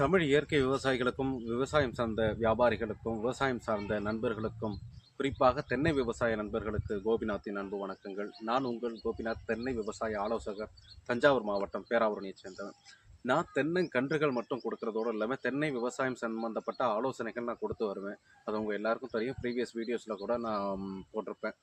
தமிழ் இயற்கை விவசாயிகளுக்கும் விவசாயம் சார்ந்த வியாபாரிகளுக்கும் விவசாயம் சார்ந்த நண்பர்களுக்கும் குறிப்பாக தென்னை விவசாய நண்பர்களுக்கு கோபிநாத்தின் அன்பு வணக்கங்கள். நான் உங்கள் கோபிநாத் தென்னை விவசாய ஆலோசகர் தஞ்சாவூர் மாவட்டம் பேராவூரணியைச் சேர்ந்தவன். நான் தென்னங்கன்றுகள் மட்டும் கொடுக்குறதோடு இல்லாமல் தென்னை விவசாயம் சம்மந்தப்பட்ட ஆலோசனைகள் நான் கொடுத்து வருவேன். அது உங்கள் எல்லாருக்கும் தெரியும். ப்ரீவியஸ் வீடியோஸில் கூட நான் போட்டிருப்பேன்.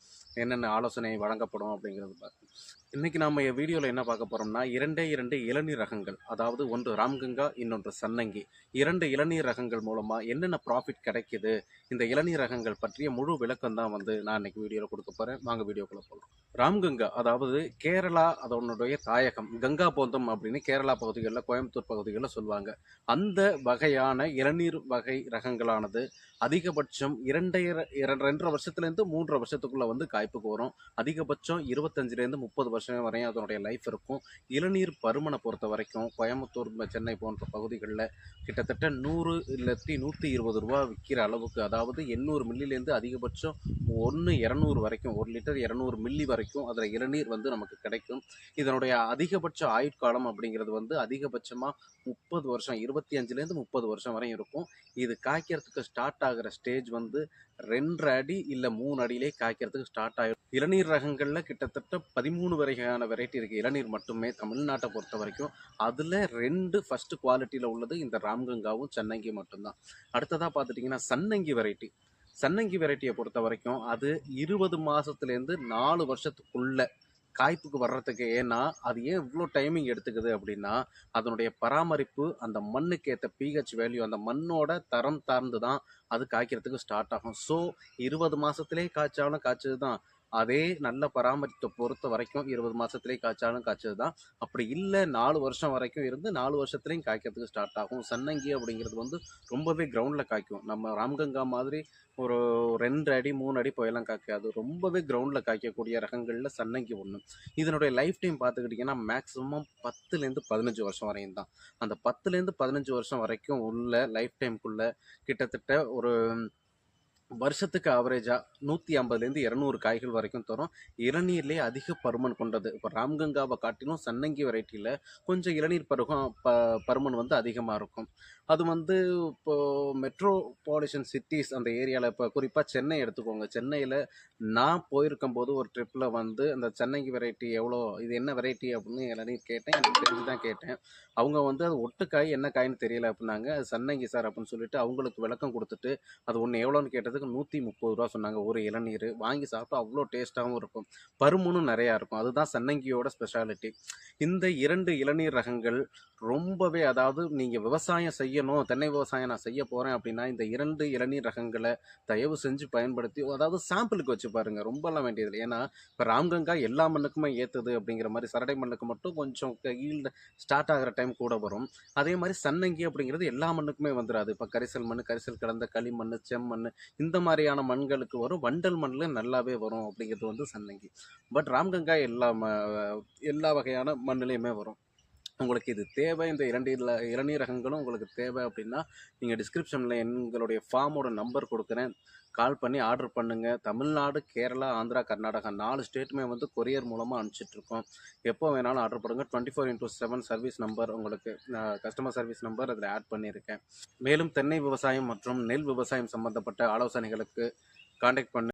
என்னென்ன ஆலோசனை வழங்கப்படும் அப்படிங்கிறது பார்த்து. இன்றைக்கி நம்ம வீடியோவில் என்ன பார்க்க போகிறோம்னா இரண்டே இரண்டு இளநீர் ரகங்கள். அதாவது ஒன்று ராம்கங்கா இன்னொன்று சன்னங்கி. இரண்டு இளநீர் ரகங்கள் மூலமாக என்னென்ன ப்ராஃபிட் கிடைக்கிது? இந்த இளநீர் ரகங்கள் பற்றிய முழு விளக்கம் தான் வந்து நான் இன்றைக்கி வீடியோவில் கொடுக்க போகிறேன் வாங்க வீடியோக்குள்ளே போகலாம். ராம்கங்கா அதாவது கேரளா அதனுடைய தாயகம் கங்கா போந்தம் அப்படின்னு கேரளா பகுதிகளில் கோயம்புத்தூர் பகுதிகளில் சொல்லுவாங்க. அந்த வகையான இளநீர் வகை ரகங்களானது அதிகபட்சம் இரண்டரை ரெண்டரை வருஷத்துலேருந்து மூன்றரை வருஷத்துக்குள்ளே வந்து காய்ப்புக்கு வரும். அதிகபட்சம் இருபத்தஞ்சிலேருந்து முப்பது வருஷம் வரையும் அதனுடைய லைஃப் இருக்கும். இளநீர் பருமனை பொறுத்த வரைக்கும் கோயம்புத்தூர் சென்னை போன்ற பகுதிகளில் கிட்டத்தட்ட நூறு இல்லத்தி நூற்றி இருபது ரூபா விற்கிற அளவுக்கு அதாவது எண்ணூறு மில்லிலேருந்து அதிகபட்சம் ஒன்று இரநூறு வரைக்கும் ஒரு லிட்டர் இரநூறு மில்லி வரைக்கும் அதில் இளநீர் வந்து நமக்கு கிடைக்கும். இதனுடைய அதிகபட்ச ஆயுட்காலம் அப்படிங்கிறது வந்து அதிகபட்சமாக முப்பது வருஷம் இருபத்தி அஞ்சுலேருந்து முப்பது வருஷம் வரையும் இருக்கும். இது காய்க்கிறதுக்கு ஸ்டார்ட் ஆகிற ஸ்டேஜ் வந்து ரெண்டரை அடி இல்லை மூணு அடியிலே காய்க்கிறதுக்கு ஸ்டார்ட் ஆகிடும் இளநீர் ரகங்களில் கிட்டத்தட்ட பதிமூணு வரை வகையான வெரைட்டி இருக்குது இளநீர் மட்டுமே தமிழ்நாட்டை பொறுத்த வரைக்கும். அதில் ரெண்டு ஃபஸ்ட்டு குவாலிட்டியில் உள்ளது இந்த ராம்கங்காவும் சன்னங்கி மட்டும்தான். அடுத்ததாக பார்த்துட்டிங்கன்னா சன்னங்கி வெரைட்டி சன்னங்கி வெரைட்டியை பொறுத்த வரைக்கும் அது இருபது மாதத்துலேருந்து நாலு வருஷத்துக்குள்ளே காய்ப்புக்கு வர்றதுக்கு. ஏன்னா அது ஏன் இவ்வளோ டைமிங் எடுத்துக்குது அப்படின்னா அதனுடைய பராமரிப்பு அந்த மண்ணுக்கு ஏற்ற பிஹெச் வேல்யூ அந்த மண்ணோட தரம் சார்ந்து தான் அது காய்க்கிறதுக்கு ஸ்டார்ட் ஆகும். ஸோ இருபது மாதத்துலேயே காய்ச்சாலும் காய்ச்சது தான் அதே நல்ல பராமரிப்பை பொறுத்த வரைக்கும் இருபது மாதத்துலேயே காய்ச்சாலும் காய்ச்சது தான் அப்படி இல்லை நாலு வருஷம் வரைக்கும் இருந்து நாலு வருஷத்துலேயும் காய்க்கிறதுக்கு ஸ்டார்ட் ஆகும். சன்னங்கி அப்படிங்கிறது வந்து ரொம்பவே கிரவுண்டில் காய்க்கும். நம்ம ராம்கங்கா மாதிரி ஒரு ரெண்டு அடி மூணு அடி போயெல்லாம் காய்க்காது. ரொம்பவே கிரவுண்டில் காய்க்கக்கூடிய ரகங்களில் சன்னங்கி ஒன்று இதனுடைய லைஃப் டைம் பார்த்துக்கிட்டிங்கன்னா மேக்ஸிமம் பத்துலேருந்து பதினஞ்சு வருஷம் வரையும் தான். அந்த பத்துலேருந்து பதினஞ்சு வருஷம் வரைக்கும் உள்ள லைஃப் டைம்குள்ளே கிட்டத்தட்ட ஒரு வருஷத்துக்கு ஆவரேஜாக நூற்றி ஐம்பதுலேருந்து இரநூறு காய்கள் வரைக்கும் தரும். இளநீர்லேயே அதிக பருமன் கொண்டது. இப்போ ராம்கங்காவை காட்டிலும் சன்னங்கி வெரைட்டியில் கொஞ்சம் இளநீர் பருகம் ப பருமன் வந்து அதிகமாக இருக்கும். அது வந்து இப்போது மெட்ரோபாலிஷன் சிட்டிஸ் அந்த ஏரியாவில் இப்போ குறிப்பாக சென்னை எடுத்துக்கோங்க. சென்னையில் நான் போயிருக்கும் போது ஒரு ட்ரிப்பில் வந்து அந்த சென்னைக்கு வெரைட்டி எவ்வளோ இது என்ன வெரைட்டி அப்படின்னு இளநீர் கேட்டேன். எனக்கு தெரிஞ்சு தான் கேட்டேன். அவங்க வந்து அது ஒட்டுக்காய் என்ன காய்ன்னு தெரியல அப்படின்னாங்க. அது சன்னங்கி சார் அப்படின்னு சொல்லிட்டு அவங்களுக்கு விளக்கம் கொடுத்துட்டு அது ஒன்று எவ்வளோன்னு கேட்டதுக்கு நூற்றி முப்பது ரூபா சொன்னாங்க. ஒரு இளநீர். வாங்கி சாப்பிட்டா அவ்வளோ டேஸ்ட்டாகவும் இருக்கும். பருமனும் நிறையா இருக்கும். அதுதான் சன்னங்கியோட ஸ்பெஷாலிட்டி இந்த இரண்டு இளநீர் ரகங்கள் ரொம்பவே அதாவது நீங்கள் விவசாயம் செய்ய செய்யணும் தென்னை விவசாயம் நான் செய்ய போகிறேன் அப்படின்னா இந்த இரண்டு இளநீர் ரகங்களை தயவு செஞ்சு பயன்படுத்தி அதாவது சாம்பிளுக்கு வச்சு பாருங்கள் ரொம்பலாம் வேண்டியதில்லை. ஏன்னா இப்போ ராம்கங்கா எல்லா மண்ணுக்குமே ஏற்றுது அப்படிங்கிற மாதிரி சரடை மண்ணுக்கு மட்டும் கொஞ்சம் ஈல்டு ஸ்டார்ட் ஆகிற டைம் கூட வரும். அதே மாதிரி சன்னங்கி அப்படிங்கிறது எல்லா மண்ணுக்குமே வந்துடாது இப்போ கரிசல் மண் கரிசல் கலந்த களிமண் செம்மண் இந்த மாதிரியான மண்களுக்கு வரும். வண்டல் மண்ணில் நல்லாவே வரும் அப்படிங்கிறது வந்து சன்னங்கி. பட் ராம்கங்கா எல்லா ம எல்லா வகையான மண்ணுலேயுமே வரும். உங்களுக்கு இது தேவை. இந்த இரண்டு இதில் இளநீரகங்களும் உங்களுக்கு தேவை அப்படின்னா நீங்கள் டிஸ்கிரிப்ஷனில் எங்களுடைய ஃபார்மோட நம்பர் கொடுக்குறேன். கால் பண்ணி ஆர்டர் பண்ணுங்கள் தமிழ்நாடு கேரளா ஆந்திரா கர்நாடகா நாலு ஸ்டேட்டுமே வந்து கொரியர் மூலமாக அனுப்பிச்சிட்ருக்கோம் எப்போ வேணாலும் ஆர்டர் பண்ணுங்கள் twenty four into seven service number உங்களுக்கு கஸ்டமர் சர்வீஸ் நம்பர் அதில் ஆட் பண்ணியிருக்கேன். மேலும் தென்னை விவசாயம் மற்றும் நெல் விவசாயம் சம்பந்தப்பட்ட ஆலோசனைகளுக்கு கான்டாக்ட் பண்ணு